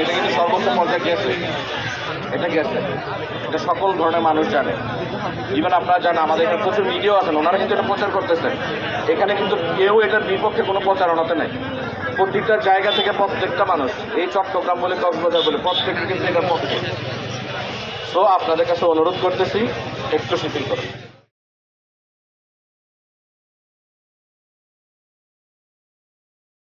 এটা কিন্তু সর্বোচ্চ পর্যায়ে গেছে এটা গেছে এটা সকল ধরনের মানুষ জানে। ইভেন আপনারা জানেন, আমাদের এখানে প্রচুর মিডিয়াও আছেন, ওনারা কিন্তু এটা প্রচার করতেছেন। এখানে কিন্তু কেউ এটার বিপক্ষে কোনো প্রচারণাতে নেই। প্রত্যেকটা জায়গা থেকে প্রত্যেকটা মানুষ, এই চট্টগ্রাম বলে, কক্সবাজার বলে, প্রত্যেকটা কিন্তু এটার পক্ষে। তো আপনাদের কাছে অনুরোধ করতেছি, একটু শিথিল করুন।